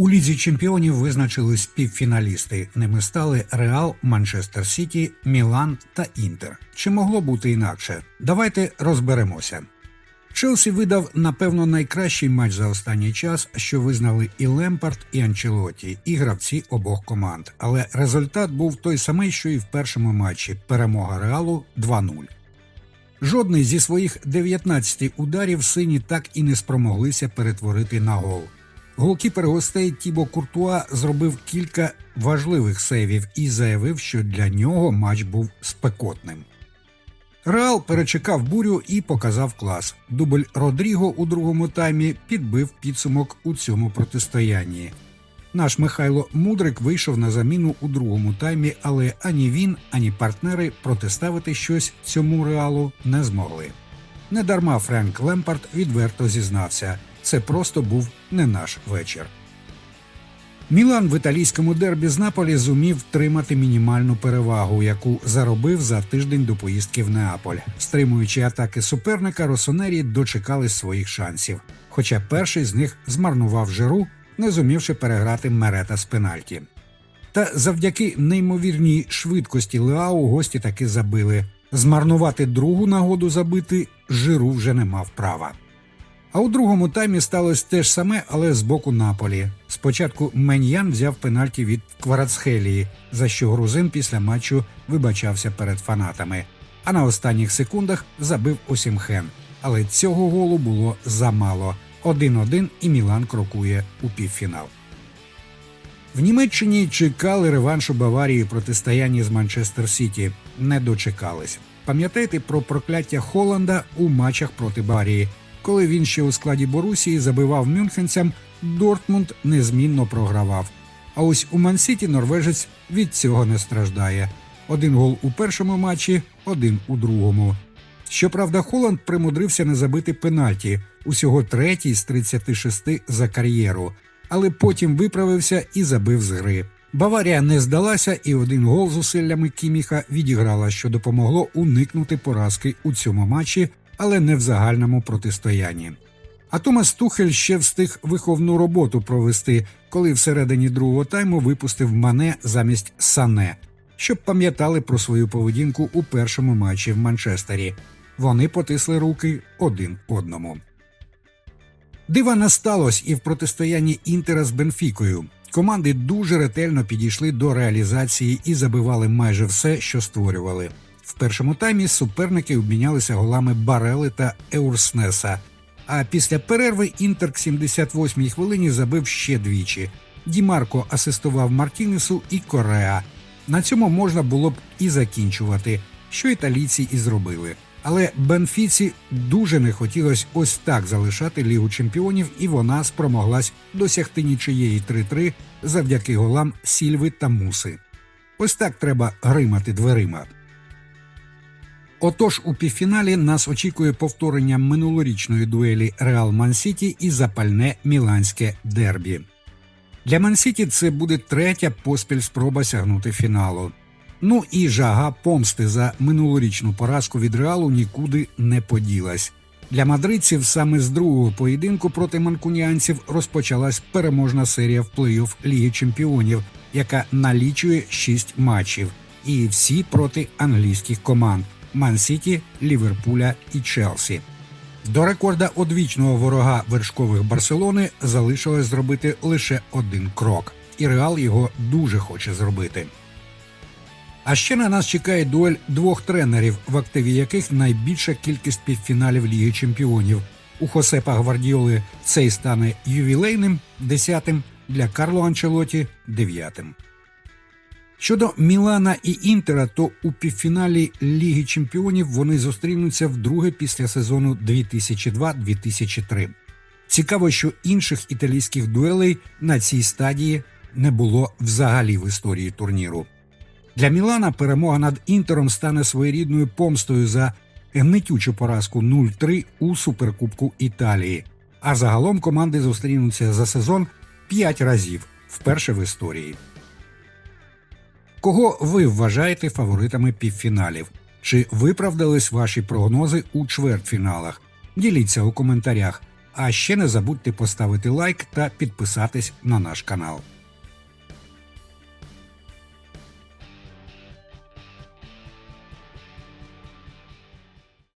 У лізі чемпіонів визначились півфіналісти. Ними стали Реал, Манчестер Сіті, Мілан та Інтер. Чи могло бути інакше? Давайте розберемося. Челсі видав, напевно, найкращий матч за останній час, що визнали і Лемпард, і Анчелоті, і гравці обох команд. Але результат був той самий, що і в першому матчі перемога Реалу 2-0. Жодний зі своїх 19 ударів сині так і не спромоглися перетворити на гол. Голкіпер гостей Тібо Куртуа зробив кілька важливих сейвів і заявив, що для нього матч був спекотним. Реал перечекав бурю і показав клас. Дубль Родріго у другому таймі підбив підсумок у цьому протистоянні. Наш Михайло Мудрик вийшов на заміну у другому таймі, але ані він, ані партнери протиставити щось цьому реалу не змогли. Недарма Френк Лемпард відверто зізнався це просто був не наш вечір. Мілан в італійському дербі з Наполі зумів втримати мінімальну перевагу, яку заробив за тиждень до поїздки в Неаполь. Стримуючи атаки суперника, Росонері дочекались своїх шансів. Хоча перший з них змарнував жиру, не зумівши переграти Мерета з пенальті. Та завдяки неймовірній швидкості Леау гості таки забили. Змарнувати другу нагоду забити жиру вже не мав права. А у другому таймі сталося те ж саме, але з боку Наполі. Спочатку Меньян взяв пенальті від Кварацхелії, за що грузин після матчу вибачався перед фанатами. А на останніх секундах забив Осімхен. Але цього голу було замало. 1-1 і Мілан крокує у півфінал. В Німеччині чекали реваншу Баварії протистоянні з Манчестер Сіті. Не дочекались. Пам'ятаєте про прокляття Холланда у матчах проти Баварії. Коли він ще у складі Борусії забивав мюнхенцям, Дортмунд незмінно програвав. А ось у Мансіті норвежець від цього не страждає. Один гол у першому матчі, один у другому. Щоправда, Холланд примудрився не забити пенальті, усього третій з 36 за кар'єру, але потім виправився і забив з гри. Баварія не здалася, і один гол зусиллями Кіміха відіграла, що допомогло уникнути поразки у цьому матчі, але не в загальному протистоянні. А Томас Тухель ще встиг виховну роботу провести, коли всередині другого тайму випустив мане замість Сане, щоб пам'ятали про свою поведінку у першому матчі в Манчестері. Вони потисли руки один одному. Дива не сталося і в протистоянні Інтера з Бенфікою. Команди дуже ретельно підійшли до реалізації і забивали майже все, що створювали. В першому таймі суперники обмінялися голами Барели та Еурснеса. А після перерви Інтер к 78-й хвилині забив ще двічі. Дімарко асистував Мартінесу і Кореа. На цьому можна було б і закінчувати, що італійці і зробили. Але Бенфіці дуже не хотілося ось так залишати Лігу чемпіонів, і вона спромоглась досягти нічиєї 3-3 завдяки голам Сільви та Муси. Ось так треба гримати дверима. Отож, у півфіналі нас очікує повторення минулорічної дуелі Реал Мансіті і запальне міланське дербі. Для Мансіті це буде третя поспіль спроба сягнути фіналу. Ну і жага помсти за минулорічну поразку від реалу нікуди не поділась. Для мадридців саме з другого поєдинку проти манкуніанців розпочалась переможна серія в плей-офф Ліги Чемпіонів, яка налічує шість матчів, і всі проти англійських команд Ман-Сіті, Ліверпуля і Челсі. До рекорда одвічного ворога вершкових Барселони залишилось зробити лише один крок, і Реал його дуже хоче зробити. А ще на нас чекає дуель двох тренерів, в активі яких найбільша кількість півфіналів Ліги Чемпіонів. У Хосепа Гвардіоли цей стане ювілейним десятим, для Карло Анчелоті дев'ятим. Щодо Мілана і Інтера, то у півфіналі Ліги Чемпіонів вони зустрінуться вдруге після сезону 2002-2003. Цікаво, що інших італійських дуелей на цій стадії не було взагалі в історії турніру. Для Мілана перемога над Інтером стане своєрідною помстою за гнетючу поразку 0-3 у суперкубку Італії. А загалом команди зустрінуться за сезон 5 разів вперше в історії. Кого ви вважаєте фаворитами півфіналів? Чи виправдались ваші прогнози у чвертьфіналах? Діліться у коментарях. А ще не забудьте поставити лайк та підписатись на наш канал.